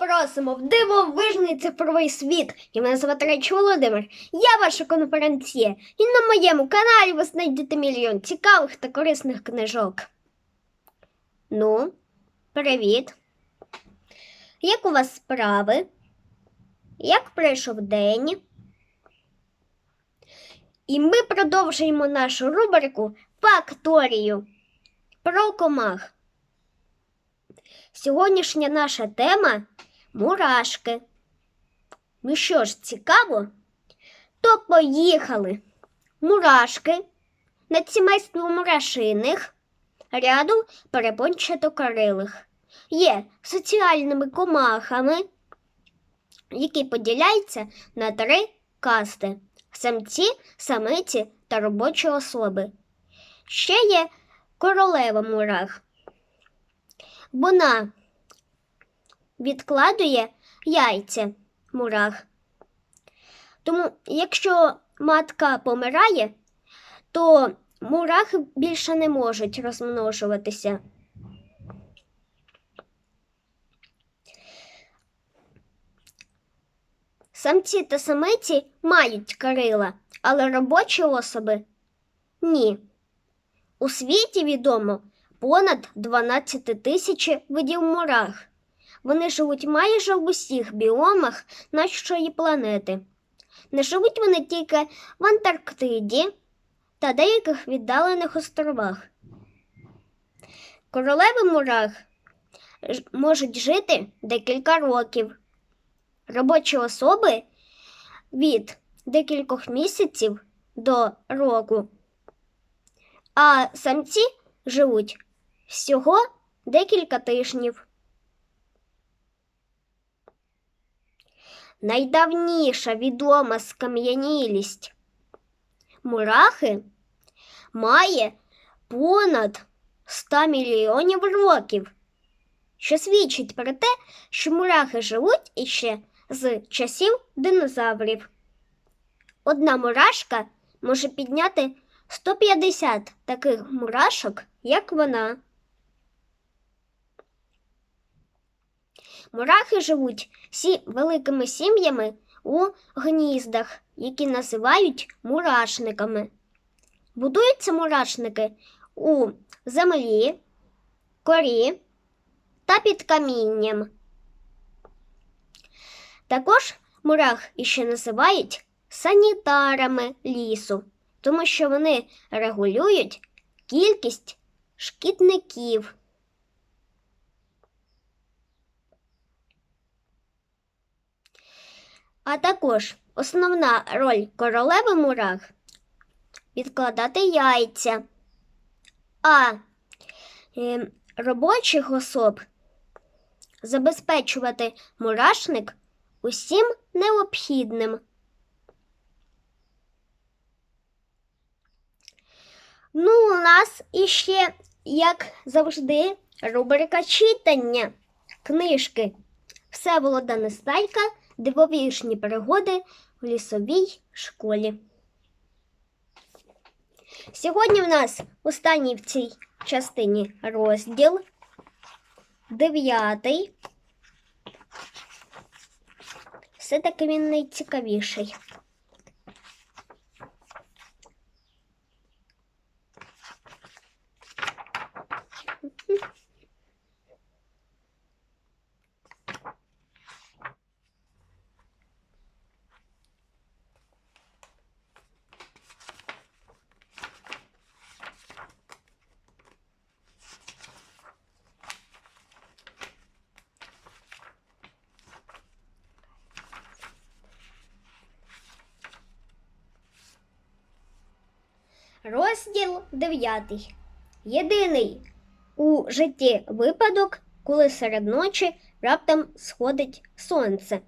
просимо в дивовижний цифровий світ. І мене звати Речі Володимир. Я ваша конференціє. І на моєму каналі ви знайдете мільйон цікавих та корисних книжок. Ну, привіт. Як у вас справи? Як пройшов день? І ми продовжуємо нашу рубрику Факторію про комах. Сьогоднішня наша тема мурашки. Ну що ж, цікаво? То поїхали. Мурашки над сімейством мурашиних ряду перепончатокорилих є соціальними комахами, які поділяються на три касти самці, самиці та робочі особи. Ще є королева мурах. Вона відкладує яйця мурах. Тому, якщо матка помирає, то мурахи більше не можуть розмножуватися. Самці та самиці мають крила, але робочі особи ні. У світі відомо понад 12 тисяч видів мурах. Вони живуть майже в усіх біомах нашої планети. Не живуть вони тільки в Антарктиді та деяких віддалених островах. Королеви мурах можуть жити декілька років. Робочі особи від декількох місяців до року. А самці живуть всього декілька тижнів. Найдавніша відома скам'янілість мурахи має понад 100 мільйонів років, що свідчить про те, що мурахи живуть іще з часів динозаврів. Одна мурашка може підняти 150 таких мурашок, як вона. Мурахи живуть сі великими сім'ями у гніздах, які називають мурашниками. Будуються мурашники у землі, корі та під камінням. Також мурах іще називають санітарами лісу, тому що вони регулюють кількість шкідників. А також основна роль королеви мурах відкладати яйця, а е, робочих особ забезпечувати мурашник усім необхідним. Ну, у нас іще, як завжди, рубрика читання книжки Всеволода Нестайка Дивовижні пригоди в лісовій школі. Сьогодні в нас останній в цій частині розділ дев'ятий. Все-таки він найцікавіший. Розділ 9. Єдиний у житті випадок, коли серед ночі раптом сходить сонце.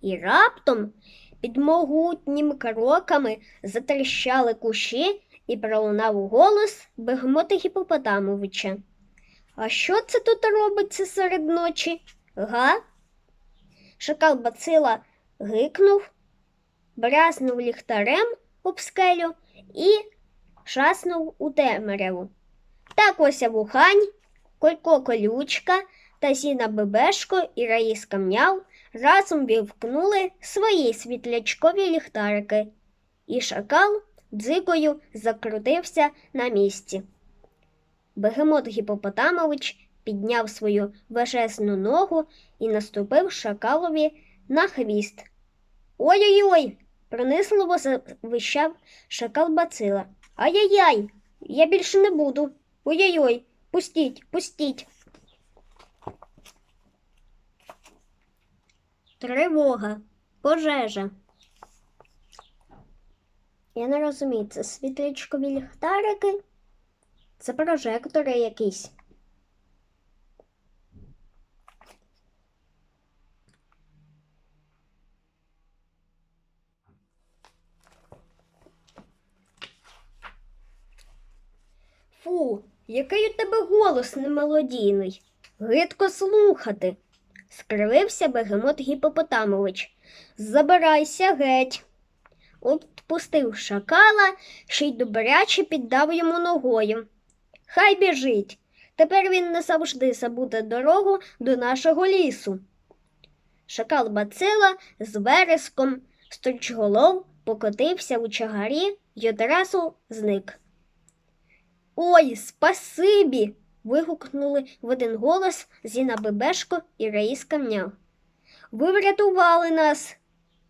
І раптом під могутніми кроками затріщали кущі і пролунав голос Бегмота Гіпопотамовича. А що це тут робиться серед ночі? Га? Шакал бацила гикнув, бразнув ліхтарем об скелю і шаснув у темряву. Так ось вухань, Колько колючка та Зіна Бебешко і Раїска Мняв разом вівкнули свої світлячкові ліхтарики, і шакал дзикою закрутився на місці. Бегемот Гіпопотамович підняв свою важезну ногу і наступив шакалові на хвіст. Ой-ой-ой! Пронисливо завищав шакал бацила. Ай-яй-яй! Я більше не буду. Ой-ой-ой, пустіть, пустіть. Тривога, пожежа. Я не розумію, це світлячкові ліхтарики? Це прожектори якісь. Який у тебе голос немелодійний. Гидко слухати. скривився бегемот Гіпопотамович. Забирайся геть. Отпустив шакала, ще й добряче піддав йому ногою. Хай біжить. Тепер він не завжди забуде дорогу до нашого лісу. Шакал бацила з вереском стручголов покотився у чагарі й одразу зник. Ой, спасибі. вигукнули в один голос Зіна Бебешко і Раїска Мняв. Ви врятували нас.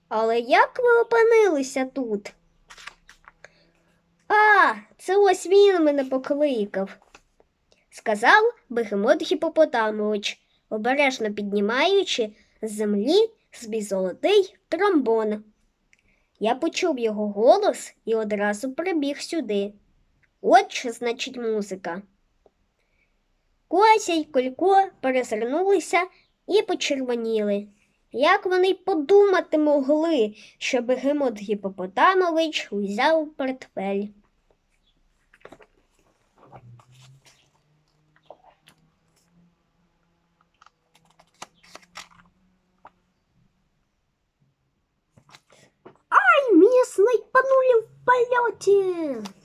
Але як ви опинилися тут? А, це ось він мене покликав, сказав бегемот Гіпопотамович, обережно піднімаючи з землі свій золотий тромбон. Я почув його голос і одразу прибіг сюди. От що значить музика. Кося й Колько перезирнулися і почервоніли. Як вони й подумати могли, що бегемот Гіпопотамович узяв портфель. Ай, местный панули в полете!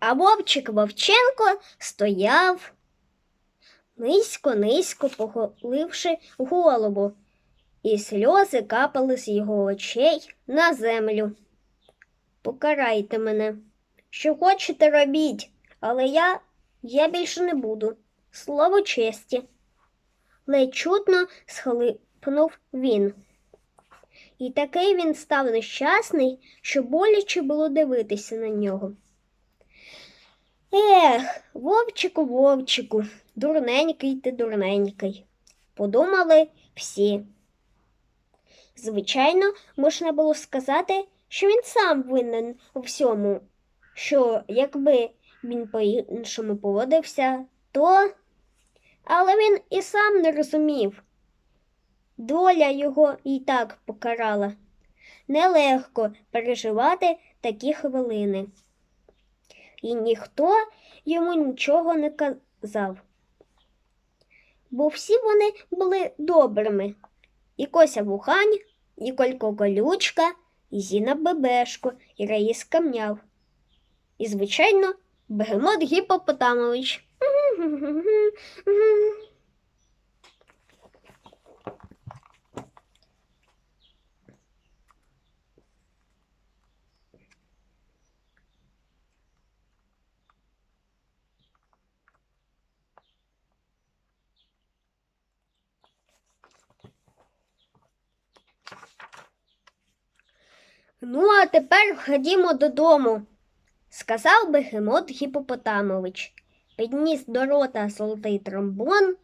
А Вовчик Вовченко стояв, низько-низько похиливши голову, і сльози капали з його очей на землю. Покарайте мене, що хочете робіть, але я, я більше не буду. Слово честі. Ледь чутно схлипнув він. І такий він став нещасний, що боляче було дивитися на нього. Ех, вовчику, вовчику, дурненький ти дурненький, подумали всі. Звичайно, можна було сказати, що він сам винен у всьому, що якби він по-іншому поводився, то. Але він і сам не розумів. Доля його і так покарала. Нелегко переживати такі хвилини і ніхто йому нічого не казав. Бо всі вони були добрими і Кося Вухань, і Колько Колючка, і Зіна Бебешко, і Раїс Камняв. І, звичайно, Бегемот Гіпопотамович. Ну, а тепер ходімо додому, сказав бегемот Гіпопотамович, підніс до рота золотий тромбон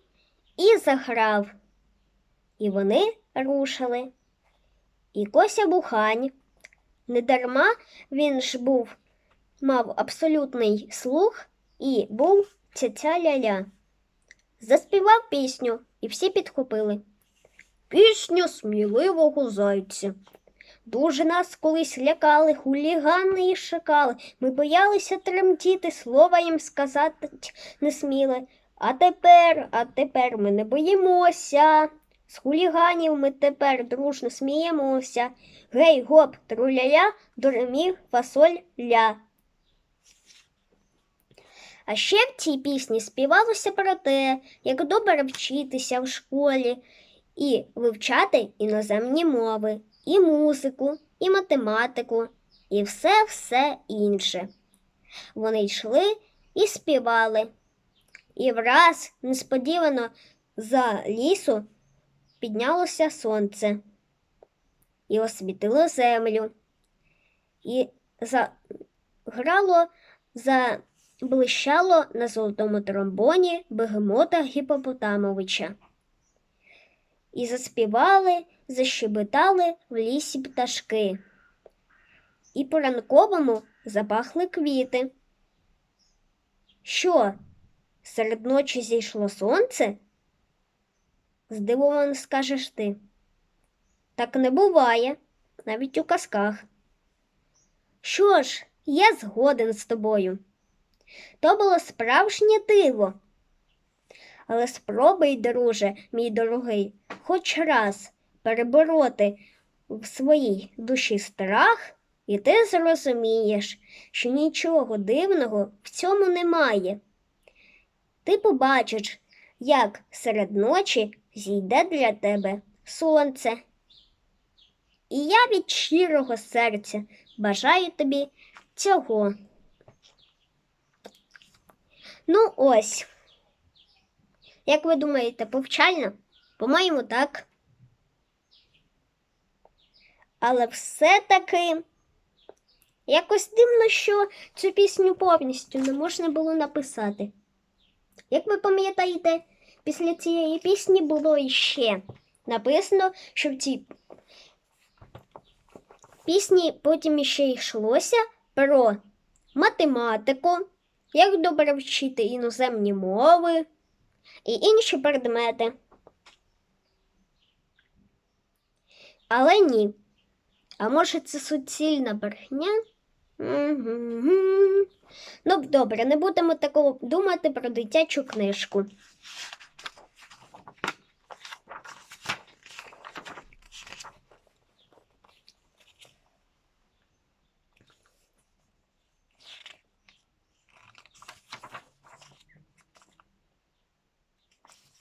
і заграв. І вони рушили. І Кося Бухань. Недарма він ж був, мав абсолютний слух і був цяця ля-ля. Заспівав пісню, і всі підхопили. Пісню сміливого зайця. Дуже нас колись лякали, хулігани і шакали. Ми боялися тремтіти, слова їм сказати не сміли. А тепер, а тепер ми не боїмося. З хуліганів ми тепер дружно сміємося. Гей, гоп, труляля, доремі, фасоль ля. А ще в цій пісні співалося про те, як добре вчитися в школі і вивчати іноземні мови, і музику, і математику, і все-все інше. Вони йшли і співали. І враз несподівано за лісу піднялося сонце і освітило землю, і заграло, заблищало на золотому тромбоні бегемота Гіпопотамовича. І заспівали, защебетали в лісі пташки. І по ранковому запахли квіти. Що, серед ночі зійшло сонце? Здивовано скажеш ти. Так не буває, навіть у казках. Що ж, я згоден з тобою. То було справжнє диво. Але спробуй, друже, мій дорогий, хоч раз перебороти в своїй душі страх, і ти зрозумієш, що нічого дивного в цьому немає. Ти побачиш, як серед ночі зійде для тебе сонце. І я від щирого серця бажаю тобі цього. Ну, ось. Як ви думаєте, повчально? По-моєму, так. Але все-таки якось дивно, що цю пісню повністю не можна було написати. Як ви пам'ятаєте, після цієї пісні було іще написано, що в цій пісні потім іще йшлося про математику, як добре вчити іноземні мови і інші предмети. Але ні. А може, це суцільна брехня? Ну, добре, не будемо такого думати про дитячу книжку.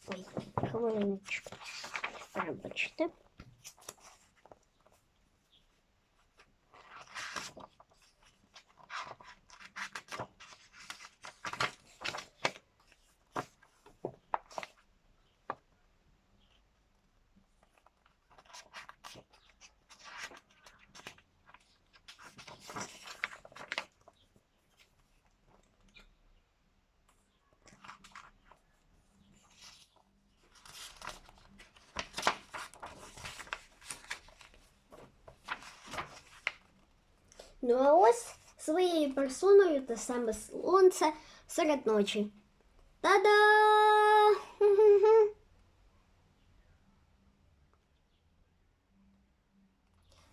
Ой, хвилиночку. Вибачте. Ну а ось своєю персоною те саме сонце серед ночі. Та-да!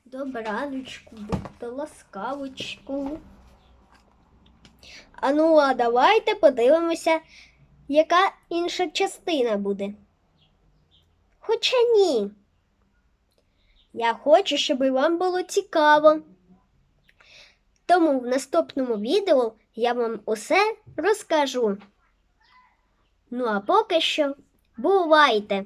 Добраночку, будьте ласкавочку. А ну, а давайте подивимося, яка інша частина буде. Хоча ні. Я хочу, щоб і вам було цікаво. Тому в наступному відео я вам усе розкажу. Ну а поки що бувайте!